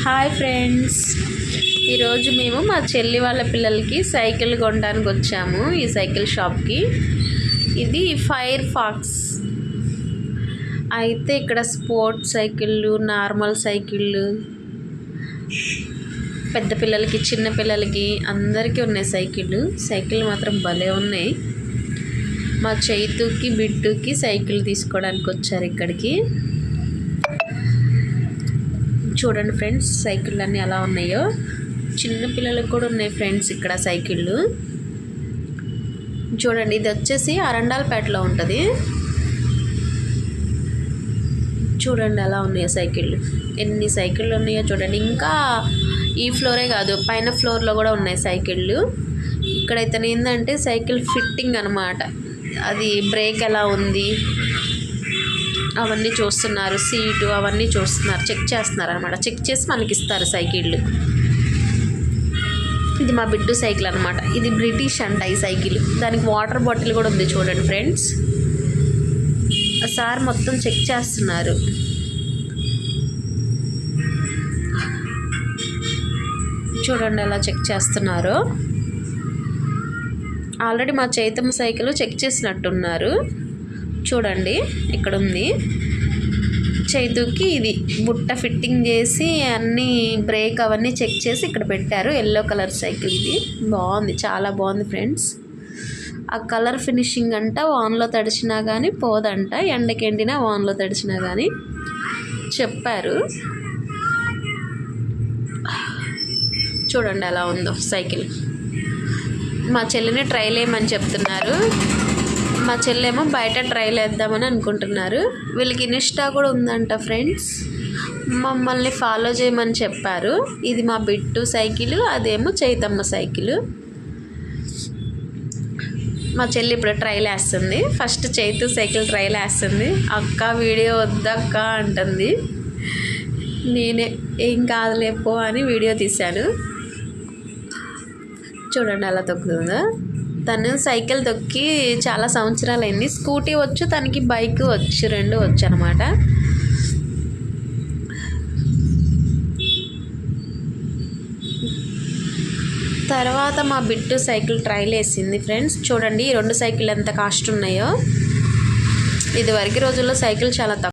Hi friends. ఈరోజు మేము మా చెల్లి వాళ్ళ పిల్లలకి సైకిల్ కొనడానికి వచ్చాము ఈ సైకిల్ షాప్కి. ఇది ఫైర్ ఫాక్స్. అయితే ఇక్కడ స్పోర్ట్స్ సైకిళ్ళు నార్మల్ సైకిళ్ళు పెద్ద పిల్లలకి చిన్న పిల్లలకి అందరికీ ఉన్నాయి సైకిళ్ళు. సైకిల్ మాత్రం భలే ఉన్నాయి. మా చైతుకి బిట్టుకి సైకిల్ తీసుకోవడానికి వచ్చారు ఇక్కడికి. చూడండి ఫ్రెండ్స్ సైకిళ్ళు అన్నీ ఎలా ఉన్నాయో. చిన్న పిల్లలకు కూడా ఉన్నాయి ఫ్రెండ్స్ ఇక్కడ సైకిళ్ళు. చూడండి ఇది వచ్చేసి అరండాల్పేటలో ఉంటుంది. చూడండి ఎలా ఉన్నాయో సైకిళ్ళు. ఎన్ని సైకిళ్ళు ఉన్నాయో చూడండి. ఇంకా ఈ ఫ్లోరే కాదు పైన ఫ్లోర్లో కూడా ఉన్నాయి సైకిళ్ళు. ఇక్కడైతే ఏంటంటే సైకిల్ ఫిట్టింగ్ అనమాట అది బ్రేక్ ఎలా ఉంది? అవన్నీ చూస్తున్నారు సీటు అవన్నీ చూస్తున్నారు చెక్ చేస్తున్నారు అనమాట చెక్ చేసి మనకి ఇస్తారు సైకిళ్ళు. ఇది మా బిడ్డు సైకిల్ అనమాట ఇది బ్రిటిష్ అంట ఈ సైకిల్. దానికి వాటర్ బాటిల్ కూడా ఉంది చూడండి ఫ్రెండ్స్. సార్ మొత్తం చెక్ చేస్తున్నారు. చూడండి ఎలా చెక్ చేస్తున్నారు. ఆల్రెడీ మా చైతమ్మ సైకిల్ చెక్ చేసినట్టున్నారు. చూడండి ఇక్కడ ఉంది చైతుకి ఇది బుట్ట ఫిట్టింగ్ చేసి అన్నీ బ్రేక్ అవన్నీ చెక్ చేసి ఇక్కడ పెట్టారు. ఎల్లో కలర్ సైకిల్ ఇది. బాగుంది చాలా బాగుంది ఫ్రెండ్స్. ఆ కలర్ ఫినిషింగ్ అంట వాన్లో తడిచినా కానీ పోదంట ఎండకి ఎండినా వాన్లో తడిచినా కానీ చెప్పారు. చూడండి ఎలా ఉందో సైకిల్. మా చెల్లిని ట్రైల్ వేయమని చెప్తున్నారు. మా చెల్లేమో బయట ట్రైల్ వేద్దామని అనుకుంటున్నారు. వీళ్ళకి ఇన్స్టా కూడా ఉందంట ఫ్రెండ్స్. మమ్మల్ని ఫాలో చేయమని చెప్పారు. ఇది మా బిట్టు సైకిల్ అదేమో చైతమ్మ సైకిల్. మా చెల్లి ఇప్పుడు ట్రైల్ వేస్తుంది ఫస్ట్ చైతు సైకిల్ ట్రైల్ వేస్తుంది అక్క వీడియో వద్దక్క అంటుంది. నేనే ఏం కాదులేపో అని వీడియో తీశాను. చూడండి అలా తొక్కుతుందా? తను సైకిల్ తొక్కి చాలా సంవత్సరాలు అయింది స్కూటీ వచ్చు తనకి బైక్ వచ్చు రెండు వచ్చు అనమాట తర్వాత మా బిట్టు సైకిల్ ట్రైల్ వేసింది ఫ్రెండ్స్. చూడండి ఈ రెండు సైకిల్ ఎంత కాస్ట్ ఉన్నాయో. ఇది వరకు రోజుల్లో సైకిల్ చాలా తక్కువ